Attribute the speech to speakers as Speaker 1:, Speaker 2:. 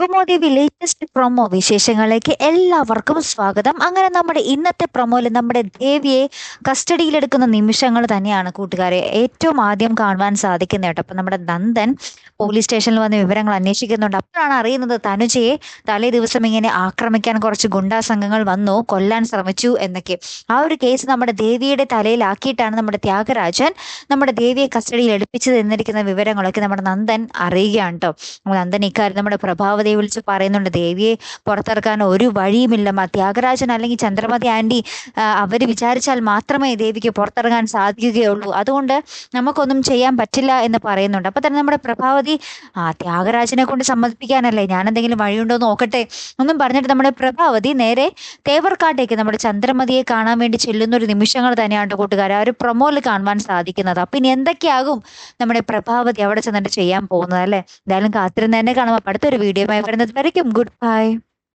Speaker 1: പ്രൊമോദേവി latest promo വിശേഷങ്ങളിലേക്ക് എല്ലാവർക്കും സ്വാഗതം. അങ്ങനെ നമ്മുടെ ഇന്നത്തെ പ്രൊമോയിൽ നമ്മുടെ ദേവിയെ കസ്റ്റഡിയിലെടുക്കുന്ന നിമിഷങ്ങൾ തന്നെയാണ് കൂട്ടുകാരെ. ഏറ്റവും ആദ്യം കാണുവാൻ സാധിക്കുന്നത് കേട്ടോ. അപ്പം നമ്മുടെ നന്ദൻ പോലീസ് സ്റ്റേഷനിൽ വന്ന് വിവരങ്ങൾ അന്വേഷിക്കുന്നുണ്ട്. അപ്പോഴാണ് അറിയുന്നത് തനുജയെ തലേ ദിവസം ഇങ്ങനെ ആക്രമിക്കാൻ കുറച്ച് ഗുണ്ടാ സംഘങ്ങൾ വന്നു കൊല്ലാൻ ശ്രമിച്ചു എന്നൊക്കെ. ആ ഒരു കേസ് നമ്മുടെ ദേവിയുടെ തലയിലാക്കിയിട്ടാണ് നമ്മുടെ ത്യാഗരാജൻ നമ്മുടെ ദേവിയെ കസ്റ്റഡിയിൽ എടുപ്പിച്ചു തന്നിരിക്കുന്ന വിവരങ്ങളൊക്കെ നമ്മുടെ നന്ദൻ അറിയുകയാണ് കേട്ടോ. നന്ദൻ ഇക്കാര്യം നമ്മുടെ പ്രഭാവതിയെ വിളിച്ച് പറയുന്നുണ്ട്. ദേവിയെ പുറത്തിറക്കാൻ ഒരു വഴിയുമില്ല. മ- ത്യാഗരാജൻ അല്ലെങ്കിൽ ചന്ദ്രമതി ആന്റി അവർ വിചാരിച്ചാൽ മാത്രമേ ദേവിക്ക് പുറത്തിറങ്ങാൻ സാധിക്കുകയുള്ളൂ. അതുകൊണ്ട് നമുക്കൊന്നും ചെയ്യാൻ പറ്റില്ല എന്ന് പറയുന്നുണ്ട്. അപ്പൊ തന്നെ നമ്മുടെ പ്രഭാവതി ആ ത്യാഗരാജനെ കൊണ്ട് സമ്മതിപ്പിക്കാനല്ലേ ഞാൻ എന്തെങ്കിലും വഴിയുണ്ടോ നോക്കട്ടെ ഒന്നും പറഞ്ഞിട്ട് നമ്മുടെ പ്രഭാവതി നേരെ തേവർക്കാട്ടേക്ക് നമ്മുടെ ചന്ദ്രമതിയെ കാണാൻ വേണ്ടി ചെല്ലുന്ന ഒരു നിമിഷങ്ങൾ തന്നെയാണ് ട്ടോ കൂട്ടുകാരെ ആ ഒരു പ്രൊമോയിൽ കാണുവാൻ സാധിക്കുന്നത്. അപ്പൊ ഇനി എന്തൊക്കെയാകും നമ്മുടെ പ്രഭാവതി അവിടെ ചെന്നിട്ട് ചെയ്യാൻ പോകുന്നത് അല്ലേ? എന്തായാലും കാത്തിരുന്ന് തന്നെ കാണാം. അപ്പൊ അടുത്തൊരു വീഡിയോയുമായി I've another varaikkum. Goodbye.